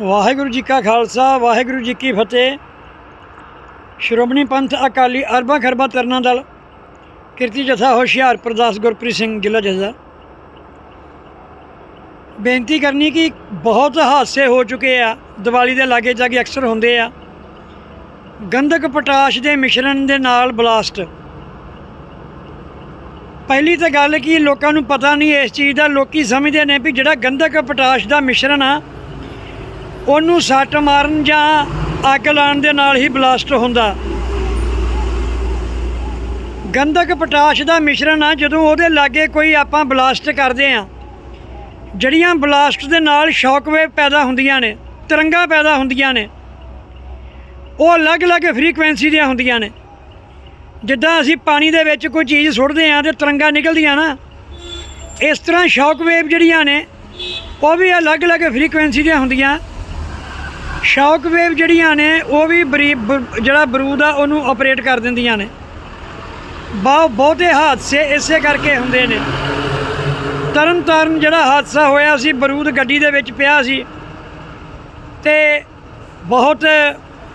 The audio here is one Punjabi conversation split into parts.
ਵਾਹਿਗੁਰੂ ਜੀ ਕਾ ਖਾਲਸਾ, ਵਾਹਿਗੁਰੂ ਜੀ ਕੀ ਫਤਿਹ। ਸ਼੍ਰੋਮਣੀ ਪੰਥ ਅਕਾਲੀ ਅਰਬਾਂ ਖਰਬਾਂ ਤਰਨਾ ਦਲ, ਕਿਰਤੀ ਜਥਾ ਹੁਸ਼ਿਆਰਪੁਰ ਦਾਸ ਗੁਰਪ੍ਰੀਤ ਸਿੰਘ ਜ਼ਿਲ੍ਹਾ ਜਜ਼ਾ। ਬੇਨਤੀ ਕਰਨੀ ਕਿ ਬਹੁਤ ਹਾਦਸੇ ਹੋ ਚੁੱਕੇ ਆ, ਦੀਵਾਲੀ ਦੇ ਲਾਗੇ ਜਾ ਕੇ ਅਕਸਰ ਹੁੰਦੇ ਆ। ਗੰਧਕ ਪੋਟਾਸ਼ ਦੇ ਮਿਸ਼ਰਣ ਦੇ ਨਾਲ ਬਲਾਸਟ। ਪਹਿਲੀ ਤਾਂ ਗੱਲ ਕੀ ਲੋਕਾਂ ਨੂੰ ਪਤਾ ਨਹੀਂ ਇਸ ਚੀਜ਼ ਦਾ, ਲੋਕੀ ਸਮਝਦੇ ਨੇ ਵੀ ਜਿਹੜਾ ਗੰਧਕ ਪੋਟਾਸ਼ ਦਾ ਮਿਸ਼ਰਣ ਆ ਉਹਨੂੰ ਸੱਟ ਮਾਰਨ ਜਾਂ ਅੱਗ ਲਾਉਣ ਦੇ ਨਾਲ ਹੀ ਬਲਾਸਟ ਹੁੰਦਾ। ਗੰਧਕ ਪੋਟਾਸ਼ ਦਾ ਮਿਸ਼ਰਣ ਆ, ਜਦੋਂ ਉਹਦੇ ਲਾਗੇ ਕੋਈ ਆਪਾਂ ਬਲਾਸਟ ਕਰਦੇ ਆ। ਜਿਹੜੀਆਂ ਬਲਾਸਟ ਦੇ ਨਾਲ ਸ਼ੌਕਵੇਵ ਪੈਦਾ ਹੁੰਦੀਆਂ ਨੇ, ਤਰੰਗਾਂ ਪੈਦਾ ਹੁੰਦੀਆਂ ਨੇ, ਉਹ ਅਲੱਗ-ਅਲੱਗ ਫ੍ਰੀਕੁਐਂਸੀ ਦੀਆਂ ਹੁੰਦੀਆਂ ਨੇ। ਜਿੱਦਾਂ ਅਸੀਂ ਪਾਣੀ ਦੇ ਵਿੱਚ ਕੋਈ ਚੀਜ਼ ਸੁੱਟਦੇ ਆ ਤੇ ਤਰੰਗਾਂ ਨਿਕਲਦੀਆਂ ਨਾ, ਇਸ ਤਰ੍ਹਾਂ ਸ਼ੌਕਵੇਵ ਜਿਹੜੀਆਂ ਨੇ, ਉਹ ਵੀ ਅਲੱਗ-ਅਲੱਗ ਫ੍ਰੀਕੁਐਂਸੀ ਦੀਆਂ ਹੁੰਦੀਆਂ। ਸ਼ੌਕ ਵੇਵ ਜਿਹੜੀਆਂ ਨੇ, ਉਹ ਵੀ ਬਰੀ ਬ- ਜਿਹੜਾ ਬਰੂਦ ਆ, ਉਹਨੂੰ ਆਪਰੇਟ ਕਰ ਦਿੰਦੀਆਂ ਨੇ। ਬਹੁਤ ਬਹੁਤੇ ਹਾਦਸੇ ਇਸੇ ਕਰਕੇ ਹੁੰਦੇ ਨੇ। ਤਰਨ ਤਾਰਨ ਜਿਹੜਾ ਹਾਦਸਾ ਹੋਇਆ ਸੀ, ਬਰੂਦ ਗੱਡੀ ਦੇ ਵਿੱਚ ਪਿਆ ਸੀ, ਤੇ ਬਹੁਤ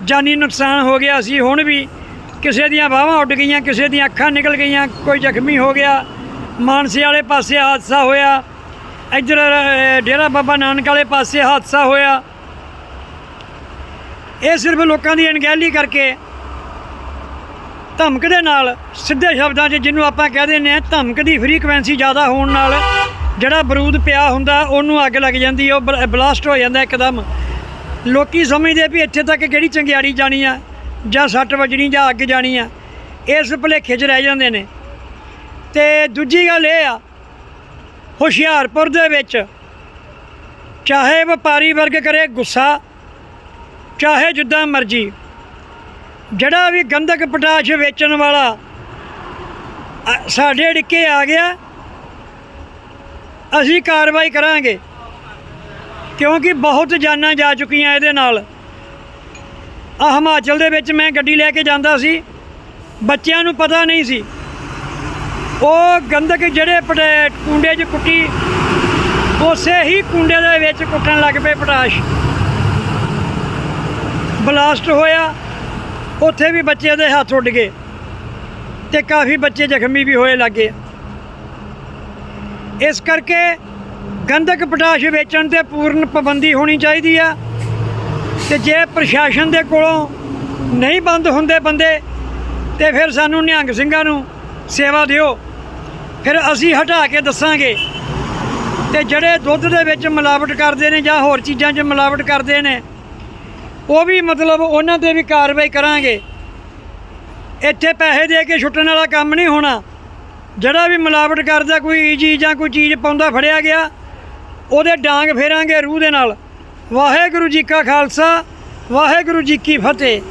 ਜਾਨੀ ਨੁਕਸਾਨ ਹੋ ਗਿਆ ਸੀ। ਹੁਣ ਵੀ ਕਿਸੇ ਦੀਆਂ ਬਾਹਾਂ ਉੱਡ ਗਈਆਂ, ਕਿਸੇ ਦੀਆਂ ਅੱਖਾਂ ਨਿਕਲ ਗਈਆਂ, ਕੋਈ ਜ਼ਖਮੀ ਹੋ ਗਿਆ। ਮਾਨਸੇ ਵਾਲੇ ਪਾਸੇ ਹਾਦਸਾ ਹੋਇਆ। ਇੱਧਰ ਡੇਰਾ ਬਾਬਾ ਨਾਨਕ ਵਾਲੇ ਪਾਸੇ ਹਾਦਸਾ ਹੋਇਆ। ਇਹ ਸਿਰਫ ਲੋਕਾਂ ਦੀ ਅਣਗਹਿਲੀ ਕਰਕੇ ਧਮਕ ਦੇ ਨਾਲ, ਸਿੱਧੇ ਸ਼ਬਦਾਂ 'ਚ ਜਿਹਨੂੰ ਆਪਾਂ ਕਹਿ ਦਿੰਦੇ ਆ ਧਮਕ ਦੀ ਫ੍ਰੀਕੁਐਂਸੀ ਜ਼ਿਆਦਾ ਹੋਣ ਨਾਲ ਜਿਹੜਾ ਬਰੂਦ ਪਿਆ ਹੁੰਦਾ, ਉਹਨੂੰ ਅੱਗ ਲੱਗ ਜਾਂਦੀ ਉਹ ਬਲਾਸਟ ਹੋ ਜਾਂਦਾ ਇੱਕਦਮ। ਲੋਕੀ ਸਮਝਦੇ ਵੀ ਇੱਥੇ ਤੱਕ ਕਿਹੜੀ ਚੰਗਿਆੜੀ ਜਾਣੀ ਆ, ਜਾਂ ਸੱਟ ਵੱਜਣੀ, ਜਾਂ ਅੱਗ ਜਾਣੀ ਆ। ਇਸ ਭੁਲੇਖੇ 'ਚ ਰਹਿ ਜਾਂਦੇ ਨੇ। ਤੇ ਦੂਜੀ ਗੱਲ ਇਹ ਆ, ਹੁਸ਼ਿਆਰਪੁਰ ਦੇ ਵਿੱਚ ਚਾਹੇ ਵਪਾਰੀ ਵਰਗ ਕਰੇ ਗੁੱਸਾ ਚਾਹੇ ਜਿੱਦਾਂ ਮਰਜ਼ੀ, ਜਿਹੜਾ ਵੀ ਗੰਧਕ ਪਟਾਸ਼ ਵੇਚਣ ਵਾਲਾ ਸਾਡੇ ਡਿੱਕੇ ਆ ਗਿਆ, ਅਸੀਂ ਕਾਰਵਾਈ ਕਰਾਂਗੇ। ਕਿਉਂਕਿ ਬਹੁਤ ਜਾਨਾਂ ਜਾ ਚੁੱਕੀਆਂ ਇਹਦੇ ਨਾਲ। ਆ ਹਿਮਾਚਲ ਦੇ ਵਿੱਚ ਮੈਂ ਗੱਡੀ ਲੈ ਕੇ ਜਾਂਦਾ ਸੀ, ਬੱਚਿਆਂ ਨੂੰ ਪਤਾ ਨਹੀਂ ਸੀ। ਉਹ ਗੰਧਕ ਜਿਹੜੇ ਪਟੇ, ਕੁੰਡੇ 'ਚ ਕੁੱਟੀ, ਉਸੇ ਹੀ ਕੁੰਡੇ ਦੇ ਵਿੱਚ ਕੁੱਟਣ ਲੱਗ ਪਏ ਪਟਾਸ਼। ਬਲਾਸਟ ਹੋਇਆ, ਉੱਥੇ ਵੀ ਬੱਚੇ ਦੇ ਹੱਥ ਉੱਡ ਗਏ ਤੇ ਕਾਫੀ ਬੱਚੇ ਜ਼ਖਮੀ ਵੀ ਹੋਏ ਲੱਗੇ। ਇਸ ਕਰਕੇ ਗੰਧਕ ਪਟਾਸ਼ ਵੇਚਣ ਤੇ ਪੂਰਨ ਪਾਬੰਦੀ ਹੋਣੀ ਚਾਹੀਦੀ ਆ ਤੇ ਜੇ ਪ੍ਰਸ਼ਾਸਨ ਦੇ ਕੋਲੋਂ ਨਹੀਂ ਬੰਦ ਹੁੰਦੇ ਬੰਦੇ, ਤੇ ਫਿਰ ਸਾਨੂੰ ਨਿਹੰਗ ਸਿੰਘਾਂ ਨੂੰ ਸੇਵਾ ਦਿਓ। ਫਿਰ ਅਸੀਂ ਹਟਾ ਕੇ ਦੱਸਾਂਗੇ ਤੇ ਜਿਹੜੇ ਦੁੱਧ ਦੇ ਵਿੱਚ ਮਿਲਾਵਟ ਕਰਦੇ ਨੇ ਜਾਂ ਹੋਰ ਚੀਜ਼ਾਂ 'ਚ ਮਿਲਾਵਟ ਕਰਦੇ ਨੇ ਉਹ ਵੀ ਮਤਲਬ ਉਹਨਾਂ ਤੇ ਵੀ ਕਾਰਵਾਈ ਕਰਾਂਗੇ। ਇੱਥੇ ਪੈਸੇ ਦੇ ਕੇ ਛੁੱਟਣ ਵਾਲਾ ਕੰਮ ਨਹੀਂ ਹੋਣਾ। ਜਿਹੜਾ ਵੀ ਮਿਲਾਵਟ ਕਰਦਾ, ਕੋਈ ਚੀਜ਼ ਜਾਂ ਕੋਈ ਚੀਜ਼ ਪਾਉਂਦਾ, ਫੜਿਆ ਗਿਆ, ਉਹਦੇ ਡਾਂਗ ਫੇਰਾਂਗੇ ਰੂਹ ਦੇ ਨਾਲ। ਵਾਹਿਗੁਰੂ ਜੀ ਕਾ ਖਾਲਸਾ, ਵਾਹਿਗੁਰੂ ਜੀ ਕੀ ਫਤਿਹ।